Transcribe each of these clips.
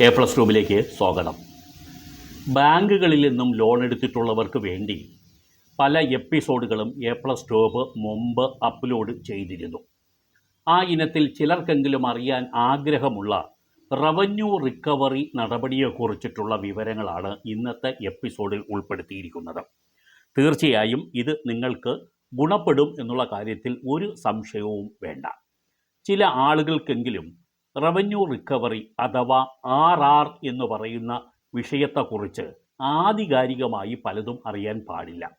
A plus റൂമിലേക്ക് സ്വാഗതം. ബാങ്കുകളിൽ നിന്നും ലോൺ എടുത്തിട്ടുള്ളവർക്ക് വേണ്ടി പല എപ്പിസോഡുകളും എ പ്ലസ് ട്യൂബ് മുമ്പ് അപ്ലോഡ് ചെയ്തിരുന്നു. ആ ഇനത്തിൽ ചിലർക്കെങ്കിലും അറിയാൻ ആഗ്രഹമുള്ള റവന്യൂ റിക്കവറി നടപടിയെക്കുറിച്ചിട്ടുള്ള വിവരങ്ങളാണ് ഇന്നത്തെ എപ്പിസോഡിൽ ഉൾപ്പെടുത്തിയിരിക്കുന്നത്. തീർച്ചയായും ഇത് നിങ്ങൾക്ക് ഗുണപ്പെടും എന്നുള്ള കാര്യത്തിൽ ഒരു സംശയവും വേണ്ട. ചില ആളുകൾക്കെങ്കിലും റവന്യൂ റിക്കവറി അഥവാ ആർ ആർ എന്ന് പറയുന്ന വിഷയത്തെക്കുറിച്ച് ആധികാരികമായി പലതും അറിയാൻ പാടില്ല.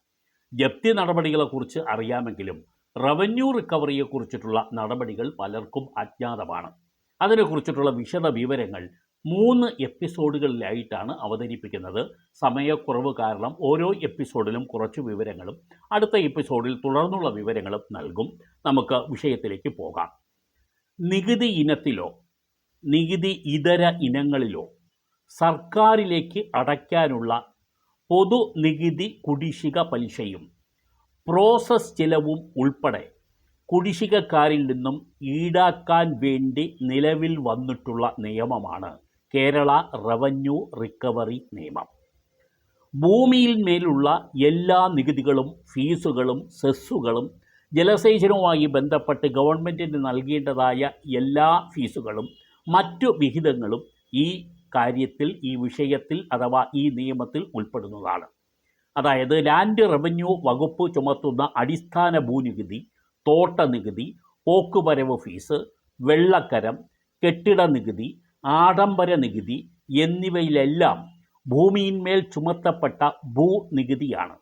ജപ്തി നടപടികളെക്കുറിച്ച് അറിയാമെങ്കിലും റവന്യൂ റിക്കവറിയെക്കുറിച്ചിട്ടുള്ള നടപടികൾ പലർക്കും അജ്ഞാതമാണ്. അതിനെക്കുറിച്ചിട്ടുള്ള വിശദ വിവരങ്ങൾ മൂന്ന് എപ്പിസോഡുകളിലായിട്ടാണ് അവതരിപ്പിക്കുന്നത്. സമയക്കുറവ് കാരണം ഓരോ എപ്പിസോഡിലും കുറച്ച് വിവരങ്ങളും അടുത്ത എപ്പിസോഡിൽ തുടർന്നുള്ള വിവരങ്ങളും നൽകും. നമുക്ക് വിഷയത്തിലേക്ക് പോകാം. നികുതി ഇനത്തിലോ നികുതി ഇതര ഇനങ്ങളിലോ സർക്കാരിലേക്ക് അടയ്ക്കാനുള്ള പൊതു നികുതി കുടിശ്ശിക പലിശയും പ്രോസസ് ചിലവും ഉൾപ്പെടെ കുടിശ്ശികക്കാരിൽ നിന്നും ഈടാക്കാൻ വേണ്ടി നിലവിൽ വന്നിട്ടുള്ള നിയമമാണ് കേരള റവന്യൂ റിക്കവറി നിയമം. ഭൂമിയിൽ മേലുള്ള എല്ലാ നികുതികളും ഫീസുകളും സെസ്സുകളും ജലസേചനവുമായി ബന്ധപ്പെട്ട് ഗവൺമെന്റിന് നൽകേണ്ടതായ എല്ലാ ഫീസുകളും മറ്റു വിഹിതങ്ങളും ഈ കാര്യത്തിൽ ഈ വിഷയത്തിൽ അഥവാ ഈ നിയമത്തിൽ ഉൾപ്പെടുന്നതാണ്. അതായത് ലാൻഡ് റവന്യൂ വകുപ്പ് ചുമത്തുന്ന അടിസ്ഥാന ഭൂനികുതി തോട്ട നികുതി പോക്കുവരവ് ഫീസ് വെള്ളക്കരം കെട്ടിട നികുതി ആഡംബര നികുതി എന്നിവയിലെല്ലാം ഭൂമിയിന്മേൽ ചുമത്തപ്പെട്ട ഭൂനികുതിയാണ്.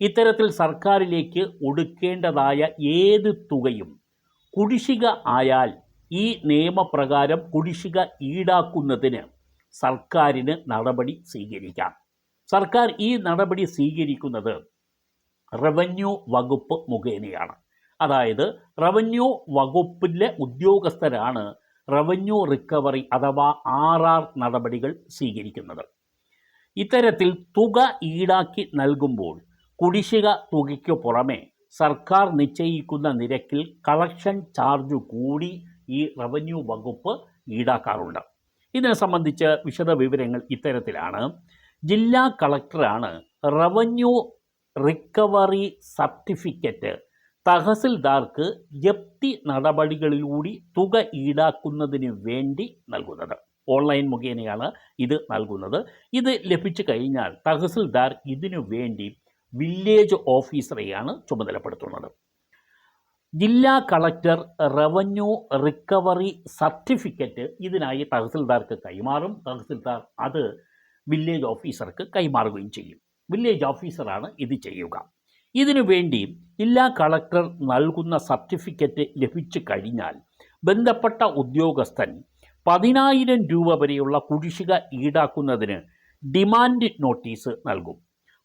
ഇത്തരത്തിൽ സർക്കാരിലേക്ക് ഒടുക്കേണ്ടതായ ഏത് തുകയും കുടിശിക ആയാൽ ഈ നിയമപ്രകാരം കുടിശ്ശിക ഈടാക്കുന്നതിന് സർക്കാരിന് നടപടി സ്വീകരിക്കാം. സർക്കാർ ഈ നടപടി സ്വീകരിക്കുന്നത് റവന്യൂ വകുപ്പ് മുഖേനയാണ്. അതായത് റവന്യൂ വകുപ്പിലെ ഉദ്യോഗസ്ഥരാണ് റവന്യൂ റിക്കവറി അഥവാ ആർ ആർ നടപടികൾ സ്വീകരിക്കുന്നത്. ഇത്തരത്തിൽ തുക ഈടാക്കി നൽകുമ്പോൾ കുടിശ്ശിക തുകയ്ക്ക് പുറമെ സർക്കാർ നിശ്ചയിക്കുന്ന നിരക്കിൽ കളക്ഷൻ ചാർജ് കൂടി ഈ റവന്യൂ വകുപ്പ് ഈടാക്കാറുണ്ട്. ഇതിനെ സംബന്ധിച്ച് വിശദ വിവരങ്ങൾ ഇത്തരത്തിലാണ്. ജില്ലാ കളക്ടറാണ് റവന്യൂ റിക്കവറി സർട്ടിഫിക്കറ്റ് തഹസിൽദാർക്ക് ജപ്തി നടപടികളിലൂടി തുക ഈടാക്കുന്നതിന് വേണ്ടി നൽകുന്നത്. ഓൺലൈൻ മുഖേനയാണ് ഇത് നൽകുന്നത്. ഇത് ലഭിച്ചു കഴിഞ്ഞാൽ തഹസിൽദാർ ഇതിനു വേണ്ടി വില്ലേജ് ഓഫീസറെയാണ് ചുമതലപ്പെടുത്തുന്നത്. ജില്ലാ കളക്ടർ റവന്യൂ റിക്കവറി സർട്ടിഫിക്കറ്റ് ഇതിനായി തഹസിൽദാർക്ക് കൈമാറും. തഹസിൽദാർ അത് വില്ലേജ് ഓഫീസർക്ക് കൈമാറുകയും ചെയ്യും. വില്ലേജ് ഓഫീസറാണ് ഇത് ചെയ്യുക. ഇതിനു വേണ്ടി ജില്ലാ കളക്ടർ നൽകുന്ന സർട്ടിഫിക്കറ്റ് ലഭിച്ചു കഴിഞ്ഞാൽ ബന്ധപ്പെട്ട ഉദ്യോഗസ്ഥൻ പതിനായിരം രൂപ വരെയുള്ള കുടിശ്ശിക ഈടാക്കുന്നതിന് ഡിമാൻഡ് നോട്ടീസ് നൽകും.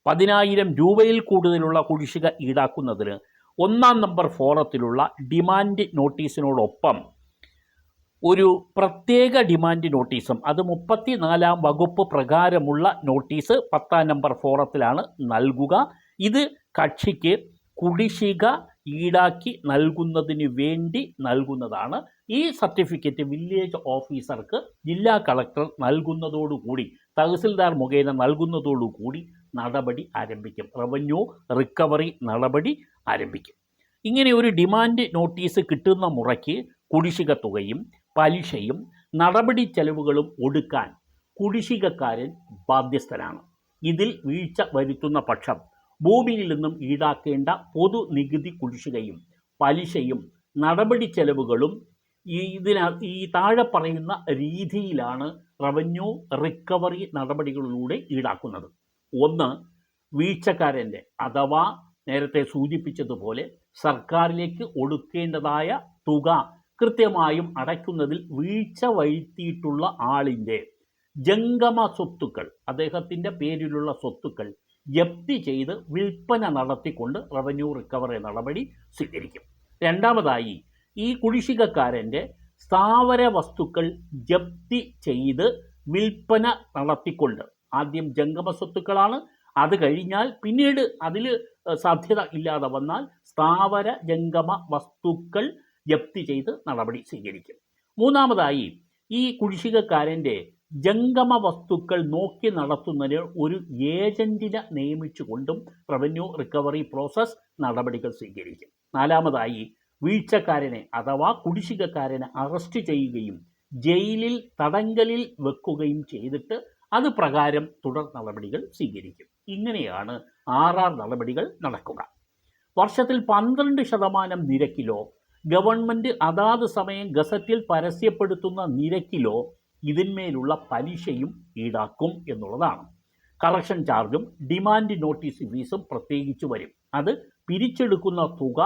പതിനായിരം രൂപയിൽ കൂടുതലുള്ള കുടിശ്ശിക ഈടാക്കുന്നതിന് ഒന്നാം നമ്പർ ഫോറത്തിലുള്ള ഡിമാൻഡ് നോട്ടീസിനോടൊപ്പം ഒരു പ്രത്യേക ഡിമാൻഡ് നോട്ടീസും അത് മുപ്പത്തി നാലാം വകുപ്പ് പ്രകാരമുള്ള നോട്ടീസ് പത്താം നമ്പർ ഫോറത്തിലാണ് നൽകുക. ഇത് കക്ഷിക്ക് കുടിശ്ശിക ഈടാക്കി നൽകുന്നതിന് വേണ്ടി നൽകുന്നതാണ്. ഈ സർട്ടിഫിക്കറ്റ് വില്ലേജ് ഓഫീസർക്ക് ജില്ലാ കളക്ടർ നൽകുന്നതോടുകൂടി തഹസിൽദാർ മുഖേന നൽകുന്നതോടുകൂടി നടപടി ആരംഭിക്കും. റവന്യൂ റിക്കവറി നടപടി ആരംഭിക്കും. ഇങ്ങനെ ഒരു ഡിമാൻഡ് നോട്ടീസ് കിട്ടുന്ന മുറയ്ക്ക് കുടിശ്ശിക തുകയും പലിശയും നടപടി ചെലവുകളും ഒടുക്കാൻ കുടിശ്ശികക്കാരൻ ബാധ്യസ്ഥനാണ്. ഇതിൽ വീഴ്ച വരുത്തുന്ന പക്ഷം ഭൂമിയിൽ നിന്നും ഈടാക്കേണ്ട പൊതു നികുതി കുടിശ്ശികയും പലിശയും നടപടി ചെലവുകളും ഇതിന ഈ താഴെ പറയുന്ന രീതിയിലാണ് റവന്യൂ റിക്കവറി നടപടികളിലൂടെ ഈടാക്കുന്നത്. ഒന്ന് വീഴ്ചക്കാരന്റെ അഥവാ നേരത്തെ സൂചിപ്പിച്ചതുപോലെ സർക്കാരിലേക്ക് ഒടുക്കേണ്ടതായ തുക കൃത്യമായും അടയ്ക്കുന്നതിൽ വീഴ്ച വരുത്തിയിട്ടുള്ള ആളിന്റെ ജംഗമ സ്വത്തുക്കൾ അദ്ദേഹത്തിന്റെ പേരിലുള്ള സ്വത്തുക്കൾ ജപ്തി ചെയ്ത് വിൽപ്പന നടത്തിക്കൊണ്ട് റവന്യൂ റിക്കവറി നടപടി സ്വീകരിക്കും. രണ്ടാമതായി ഈ കുടിശ്ശികക്കാരന്റെ സ്ഥാവര വസ്തുക്കൾ ജപ്തി ചെയ്ത് വിൽപ്പന നടത്തിക്കൊണ്ട് ആദ്യം ജംഗമ സ്വത്തുക്കളാണ് അത് കഴിഞ്ഞാൽ പിന്നീട് അതിൽ സാധ്യത ഇല്ലാതെ വന്നാൽ സ്ഥാവര ജംഗമ വസ്തുക്കൾ ജപ്തി ചെയ്ത് നടപടി സ്വീകരിക്കും. മൂന്നാമതായി ഈ കുടിശ്ശികക്കാരന്റെ ജംഗമ വസ്തുക്കൾ നോക്കി നടത്തുന്നതിന് ഒരു ഏജന്റിനെ നിയമിച്ചുകൊണ്ടും റവന്യൂ റിക്കവറി പ്രോസസ് നടപടികൾ സ്വീകരിക്കും. നാലാമതായി വീഴ്ചക്കാരനെ അഥവാ കുടിശ്ശികക്കാരനെ അറസ്റ്റ് ചെയ്യുകയും ജയിലിൽ തടങ്കലിൽ വെക്കുകയും ചെയ്തിട്ട് അത് പ്രകാരം തുടർ നടപടികൾ സ്വീകരിക്കും. ഇങ്ങനെയാണ് ആർ ആർ നടപടികൾ നടക്കുക. വർഷത്തിൽ പന്ത്രണ്ട് ശതമാനം നിരക്കിലോ ഗവൺമെന്റ് അതാത് സമയം ഗസറ്റിൽ പരസ്യപ്പെടുത്തുന്ന നിരക്കിലോ ഇതിന്മേലുള്ള പലിശയും ഈടാക്കും എന്നുള്ളതാണ്. കറക്ഷൻ ചാർജും ഡിമാൻഡ് നോട്ടീസ് ഫീസും പ്രത്യേകിച്ച് വരും. അത് പിരിച്ചെടുക്കുന്ന തുക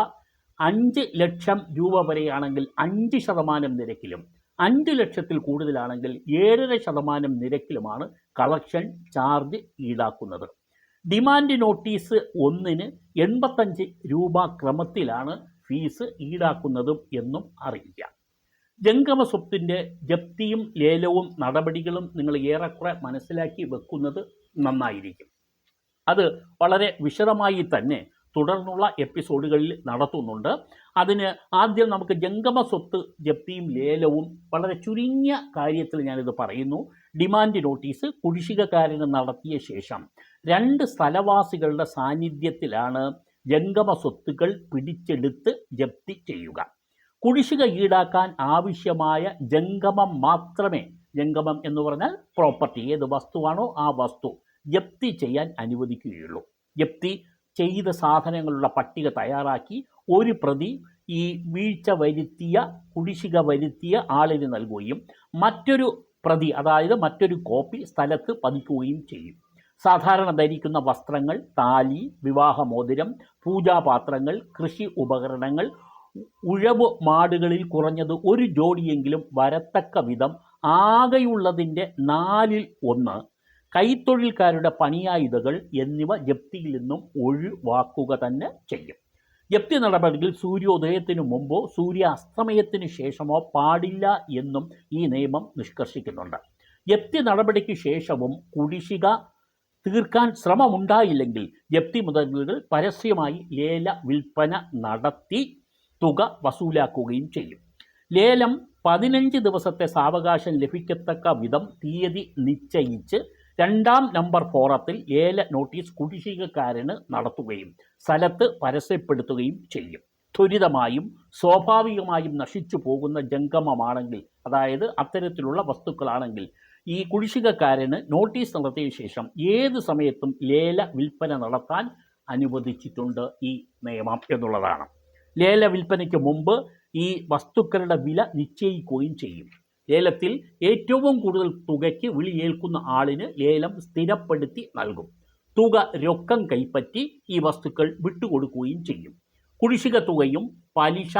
അഞ്ച് ലക്ഷം രൂപ വരെയാണെങ്കിൽ അഞ്ച് ശതമാനം നിരക്കിലും അഞ്ച് ലക്ഷത്തിൽ കൂടുതലാണെങ്കിൽ ഏഴര ശതമാനം നിരക്കിലുമാണ് കളക്ഷൻ ചാർജ് ഈടാക്കുന്നത്. ഡിമാൻഡ് നോട്ടീസ് ഒന്നിന് എൺപത്തഞ്ച് രൂപ ക്രമത്തിലാണ് ഫീസ് ഈടാക്കുന്നതും എന്നും അറിയിക്കാം ജംഗമ സ്വത്തിന്റെ ജപ്തിയും ലേലവും നടപടികളും നിങ്ങൾ ഏറെക്കുറെ മനസ്സിലാക്കി വെക്കുന്നത് നന്നായിരിക്കും. അത് വളരെ വിശദമായി തന്നെ തുടർന്നുള്ള എപ്പിസോഡുകളിൽ നടത്തുന്നുണ്ട്. അതിന് ആദ്യം നമുക്ക് ജംഗമ സ്വത്ത് ജപ്തിയും ലേലവും വളരെ ചുരുങ്ങിയ കാര്യത്തിൽ ഞാനിത് പറയുന്നു. ഡിമാൻഡ് നോട്ടീസ് കുടിശ്ശികക്കാരന് നടത്തിയ ശേഷം രണ്ട് സ്ഥലവാസികളുടെ സാന്നിധ്യത്തിലാണ് ജംഗമ സ്വത്തുക്കൾ പിടിച്ചെടുത്ത് ജപ്തി ചെയ്യുക. കുടിശ്ശിക ഈടാക്കാൻ ആവശ്യമായ ജംഗമം മാത്രമേ ജംഗമം എന്ന് പറഞ്ഞാൽ പ്രോപ്പർട്ടി ഏത് വസ്തുവാണോ ആ വസ്തു ജപ്തി ചെയ്യാൻ അനുവദിക്കുകയുള്ളൂ. ജപ്തി ചെയ്ത സാധനങ്ങളുടെ പട്ടിക തയ്യാറാക്കി ഒരു പ്രതി ഈ വീഴ്ച വരുത്തിയ കുടിശ്ശിക വരുത്തിയ ആളിന് നൽകുകയും മറ്റൊരു പ്രതി അതായത് മറ്റൊരു കോപ്പി സ്ഥലത്ത് പതിക്കുകയും ചെയ്യും. സാധാരണ ധരിക്കുന്ന വസ്ത്രങ്ങൾ താലി വിവാഹമോതിരം പൂജാപാത്രങ്ങൾ കൃഷി ഉപകരണങ്ങൾ ഉഴവ് മാടുകളിൽ കുറഞ്ഞത് ഒരു ജോഡിയെങ്കിലും വരത്തക്ക വിധം ആകെയുള്ളതിന്റെ നാലിൽ ഒന്ന് കൈത്തൊഴിൽക്കാരുടെ പണിയായുധകൾ എന്നിവ ജപ്തിയിൽ നിന്നും ഒഴിവാക്കുക തന്നെ ചെയ്യും. ജപ്തി നടപടികൾ സൂര്യോദയത്തിനു മുമ്പോ സൂര്യാസ്തമയത്തിനു ശേഷമോ പാടില്ല എന്നും ഈ നിയമം നിഷ്കർഷിക്കുന്നുണ്ട്. ജപ്തി നടപടിക്ക് ശേഷവും കുടിശ്ശിക തീർക്കാൻ ശ്രമമുണ്ടായില്ലെങ്കിൽ ജപ്തി മുതലുകൾ പരസ്യമായി ലേല വിൽപ്പന നടത്തി തുക വസൂലാക്കുകയും ചെയ്യും. ലേലം പതിനഞ്ച് ദിവസത്തെ സാവകാശം ലഭിക്കത്തക്ക വിധം തീയതി നിശ്ചയിച്ച് രണ്ടാം നമ്പർ ഫോറത്തിൽ ഏല നോട്ടീസ് കുടിശ്ശികക്കാരന് നടത്തുകയും സ്ഥലത്ത് പരസ്യപ്പെടുത്തുകയും ചെയ്യും. ത്വരിതമായും സ്വാഭാവികമായും നശിച്ചു പോകുന്ന ജംഗമമാണെങ്കിൽ അതായത് അത്തരത്തിലുള്ള വസ്തുക്കളാണെങ്കിൽ ഈ കുടിശ്ശികക്കാരന് നോട്ടീസ് നടത്തിയ ശേഷം ഏത് സമയത്തും ലേല വിൽപ്പന നടത്താൻ അനുവദിച്ചിട്ടുണ്ട് ഈ നിയമം എന്നുള്ളതാണ്. ലേല വിൽപ്പനയ്ക്ക് മുമ്പ് ഈ വസ്തുക്കളുടെ വില നിശ്ചയിക്കുകയും ചെയ്യും. ലേലത്തിൽ ഏറ്റവും കൂടുതൽ തുകയ്ക്ക് വിളിയേൽക്കുന്ന ആളിന് ലേലം സ്ഥിരപ്പെടുത്തി നൽകും. തുക രൊക്കം കൈപ്പറ്റി ഈ വസ്തുക്കൾ വിട്ടുകൊടുക്കുകയും ചെയ്യും. കുടിശ്ശിക തുകയും പലിശ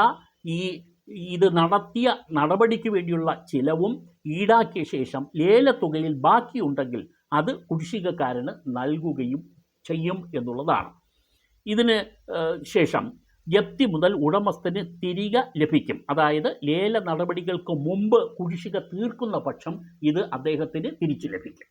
ഈ ഇത് നടത്തിയ നടപടിക്ക് വേണ്ടിയുള്ള ചിലവും ഈടാക്കിയ ശേഷം ലേലത്തുകയിൽ ബാക്കിയുണ്ടെങ്കിൽ അത് കുടിശ്ശികക്കാരന് നൽകുകയും ചെയ്യും എന്നുള്ളതാണ്. ഇതിന് ശേഷം ജപ്തി മുതൽ ഉടമസ്ഥന് തിരികെ ലഭിക്കും. അതായത് ലേല നടപടികൾക്ക് മുമ്പ് കുടിശ്ശിക തീർക്കുന്ന പക്ഷം ഇത് അദ്ദേഹത്തിന് തിരിച്ചു ലഭിക്കും.